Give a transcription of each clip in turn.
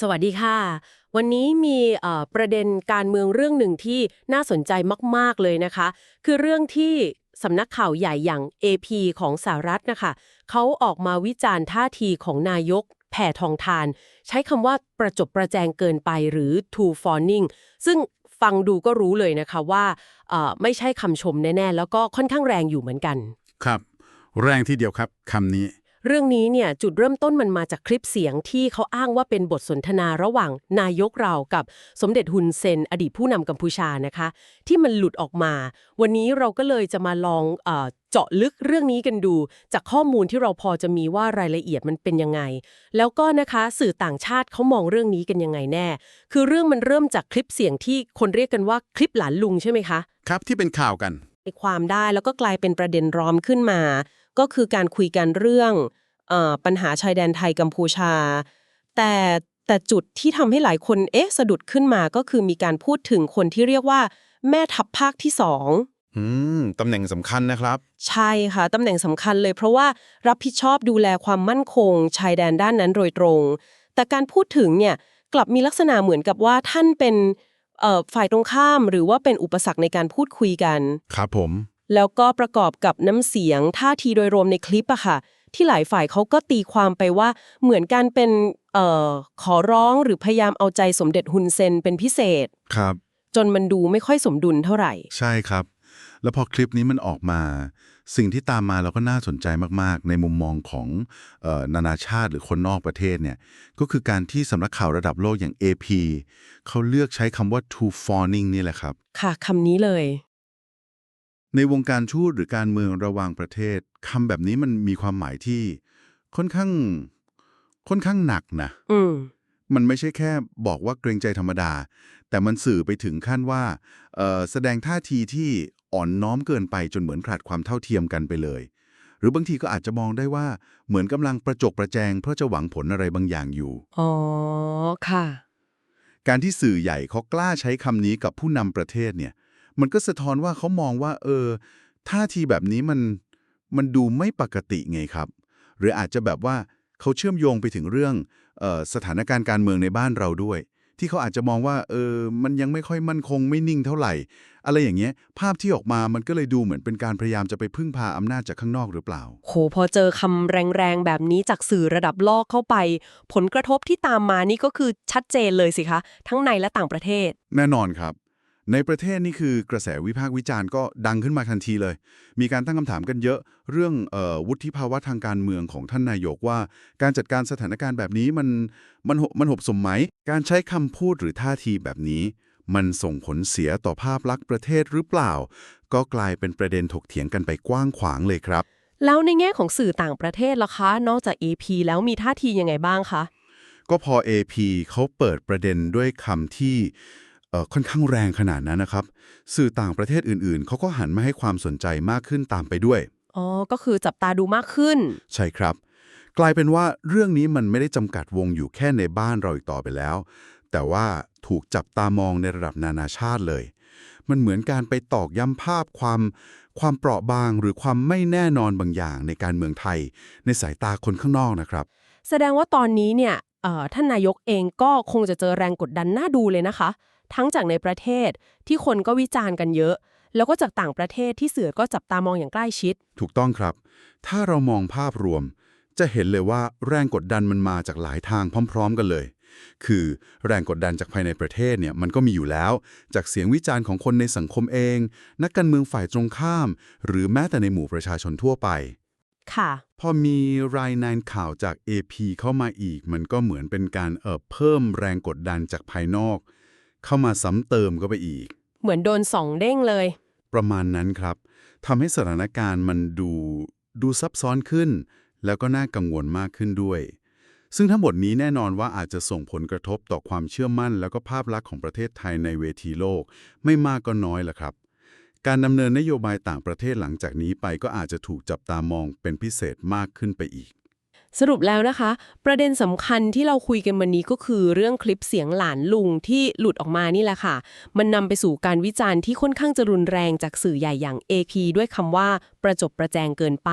สวัสดีค่ะ วันนี้มีประเด็นการเมืองเรื่องหนึ่งที่น่าสนใจมาก ๆ เลยนะคะ คือเรื่องที่สำนักข่าวใหญ่อย่าง AP ของสหรัฐนะคะเขาออกมาวิจารณ์ท่าทีของนายกแผ่ทองทาน ใช้คำว่าประจบประแจงเกินไปหรือ too fawning ซึ่งฟังดูก็รู้เลยนะคะว่าไม่ใช่คำชมแน่ ๆ แล้วก็ค่อนข้างแรงอยู่เหมือนกัน ครับ แรงที่เดียวครับคำนี้ เรื่องนี้เนี่ยจุดเริ่มต้นมันมาจากคลิปเสียงที่เขาอ้างว่าเป็นบทสนทนาระหว่างนายกเรากับสมเด็จฮุนเซน อดีตผู้นำกัมพูชานะคะ ที่มันหลุดออกมา วันนี้เราก็เลยจะมาลองเออเจาะลึกเรื่องนี้กันดู จากข้อมูลที่เราพอจะมีว่ารายละเอียดมันเป็นยังไง แล้วก็นะคะสื่อต่างชาติเขามองเรื่องนี้กันยังไงแน่ คือเรื่องมันเริ่มจากคลิปเสียงที่คนเรียกกันว่าคลิปหลานลุงใช่ไหมคะ ครับที่เป็นข่าวกันในความได้แล้วก็กลายเป็นประเด็นร้อมขึ้นมา ก็คือการคุยกันเรื่องเออปัญหาชายแดนไทยกัมพูชา แต่แต่จุดที่ทำให้หลายคนเอ๊ะสะดุดขึ้นมาก็คือมีการพูดถึงคนที่เรียกว่า แม่ทัพภาคที่สองอืมตำแหน่งสำคัญนะครับ ใช่ค่ะตำแหน่งสำคัญเลย เพราะว่ารับผิดชอบดูแลความมั่นคง ชายแดนด้านนั้นโดยตรง แต่การพูดถึงเนี่ยกลับมีลักษณะเหมือนกับว่าท่านเป็นเอ่อฝ่ายตรงข้ามหรือว่าเป็นอุปสรรคในการพูดคุยกัน ครับผม แล้วก็ประกอบกับน้ำเสียงท่าทีโดยรวมในคลิปอะค่ะ ที่หลายฝ่ายเขาก็ตีความไปว่าเหมือนการเป็นเอ่อขอร้องหรือพยายามเอาใจสมเด็จฮุนเซนเป็นพิเศษครับ จนมันดูไม่ค่อยสมดุลเท่าไหร่ ใช่ครับ แล้วพอคลิปนี้มันออกมา สิ่งที่ตามมาเราก็น่าสนใจมากๆ ในมุมมองของเออนานาชาติหรือคนนอกประเทศเนี่ยก็คือการที่สำนักข่าวระดับโลกอย่าง AP เขาเลือกใช้คำว่า too fawning นี่แหละครับ ค่ะคำนี้เลย ในวงการชูตหรือการเมืองระหว่างประเทศคำแบบนี้มันมีความหมายที่ค่อนข้าง ค่อนข้างหนักนะอืมมันไม่ใช่แค่บอกว่าเกรงใจธรรมดา แต่มันสื่อไปถึงขั้นว่าเอ่อแสดงท่าทีที่อ่อนน้อมเกินไปจนเหมือนขาดความเท่าเทียมกันไปเลย หรือบางทีก็อาจจะมองได้ว่าเหมือนกำลังประจกประแจงเพื่อจะหวังผลอะไรบางอย่างอยู่ อ๋อ ค่ะ การที่สื่อใหญ่เขากล้าใช้คำนี้กับผู้นำประเทศเนี่ย มันก็สะท้อนว่าเขามองว่า เออท่าทีแบบนี้มันมันดูไม่ปกติไงครับ หรืออาจจะแบบว่าเขาเชื่อมโยงไปถึงเรื่องเออสถานการณ์การเมืองในบ้านเราด้วย ที่เขาอาจจะมองว่าเออมันยังไม่ค่อยมั่นคงไม่นิ่งเท่าไหร่ อะไรอย่างเงี้ย ภาพที่ออกมามันก็เลยดูเหมือนเป็นการพยายามจะไปพึ่งพาอำนาจจากข้างนอกหรือเปล่า โหพอเจอคำแรงๆแบบนี้จากสื่อระดับโลกเข้าไป ผลกระทบที่ตามมานี่ก็คือชัดเจนเลยสิคะ ทั้งในและต่างประเทศ แน่นอนครับ ในประเทศนี่คือกระแสวิพากษ์วิจารณ์ก็ดังขึ้นมาทันทีเลย มีการตั้งคำถามกันเยอะเรื่องเออวุฒิภาวะทางการเมืองของท่านนายกว่า การจัดการสถานการณ์แบบนี้มันมันหบมันหบสมไหม การใช้คำพูดหรือท่าทีแบบนี้ มันส่งผลเสียต่อภาพลักษณ์ประเทศหรือเปล่า ก็กลายเป็นประเด็นถกเถียงกันไปกว้างขวางเลยครับ แล้วในแง่ของสื่อต่างประเทศล่ะคะ นอกจาก EP แล้วมีท่าทียังไงบ้างคะก็พอ AP เขาเปิดประเด็นด้วยคำที่เอ่อ ค่อนข้างแรงขนาดนั้นนะครับ สื่อต่างประเทศอื่นๆ เขาก็หันมาให้ความสนใจมากขึ้นตามไปด้วย อ๋อ ก็คือจับตาดูมากขึ้น ใช่ครับ กลายเป็นว่าเรื่องนี้มันไม่ได้จำกัดวงอยู่แค่ในบ้านเราอีกต่อไปแล้ว แต่ว่าถูกจับตามองในระดับนานาชาติเลย มันเหมือนการไปตอกย้ำภาพความความเปราะบางหรือความไม่แน่นอนบางอย่างในการเมืองไทย ในสายตาคนข้างนอกนะครับ แสดงว่าตอนนี้เนี่ยเอ่อท่านนายกเองก็คงจะเจอแรงกดดันน่าดูเลยนะคะ ทั้งจากในประเทศที่คนก็วิจารณ์กันเยอะ แล้วก็จากต่างประเทศที่สื่อก็จับตามองอย่างใกล้ชิด ถูกต้องครับ ถ้าเรามองภาพรวม จะเห็นเลยว่าแรงกดดันมันมาจากหลายทางพร้อม ๆ กันเลย คือแรงกดดันจากภายในประเทศเนี่ยมันก็มีอยู่แล้ว จากเสียงวิจารณ์ของคนในสังคมเอง นักการเมืองฝ่ายตรงข้าม หรือแม้แต่ในหมู่ประชาชนทั่วไปค่ะพอมีรายงานข่าวจาก AP เข้ามาอีก มันก็เหมือนเป็นการเอ่อเพิ่มแรงกดดันจากภายนอก เข้ามาซ้ำเติมก็ไปอีก เหมือนโดนสองเด้งเลย ประมาณนั้นครับทำให้สถานการณ์มันดูดูซับซ้อนขึ้น แล้วก็น่ากังวลมากขึ้นด้วย ซึ่งทั้งหมดนี้แน่นอนว่าอาจจะส่งผลกระทบต่อความเชื่อมั่น แล้วก็ภาพลักษณ์ของประเทศไทยในเวทีโลก ไม่มากก็น้อยแหละครับ การดำเนินนโยบายต่างประเทศหลังจากนี้ไปก็อาจจะถูกจับตามองเป็นพิเศษมากขึ้นไปอีก สรุปแล้วนะคะ ประเด็นสำคัญที่เราคุยกันวันนี้ก็คือเรื่องคลิปเสียงหลานลุงที่หลุดออกมานี่แหละค่ะ มันนำไปสู่การวิจารณ์ที่ค่อนข้างจะรุนแรงจากสื่อใหญ่อย่าง AP ด้วยคำว่าประจบประแจงเกินไป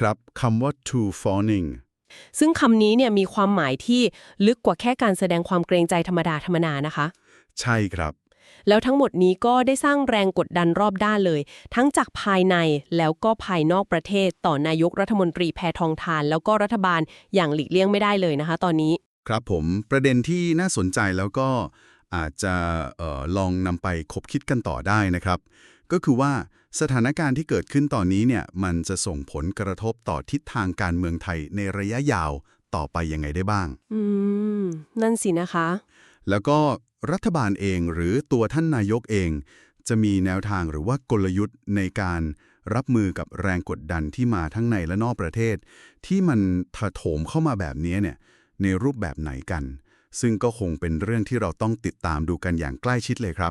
ครับคำว่า too fawning ซึ่งคำนี้เนี่ยมีความหมายที่ลึกกว่าแค่การแสดงความเกรงใจธรรมดาธรรมนานะคะ ใช่ครับ แล้วทั้งหมดนี้ก็ได้สร้างแรงกดดันรอบด้านเลย ทั้งจากภายในแล้วก็ภายนอกประเทศต่อนายกรัฐมนตรีแพทองทาน แล้วก็รัฐบาลอย่างหลีกเลี่ยงไม่ได้เลยนะคะ ตอนนี้ ครับผมประเด็นที่น่าสนใจแล้วก็อาจจะเออลองนำไปคบคิดกันต่อได้นะครับ ก็คือว่าสถานการณ์ที่เกิดขึ้นตอนนี้เนี่ยมันจะส่งผลกระทบต่อทิศทางการเมืองไทยในระยะยาวต่อไปยังไงได้บ้าง อืม นั่นสินะคะ แล้วก็รัฐบาลเองหรือตัวท่านนายกเอง จะมีแนวทางหรือว่ากลยุทธ์ในการรับมือกับแรงกดดันที่มาทั้งในและนอกประเทศ ที่มันถาโถมเข้ามาแบบนี้เนี่ยในรูปแบบไหนกัน ซึ่งก็คงเป็นเรื่องที่เราต้องติดตามดูกันอย่างใกล้ชิดเลยครับ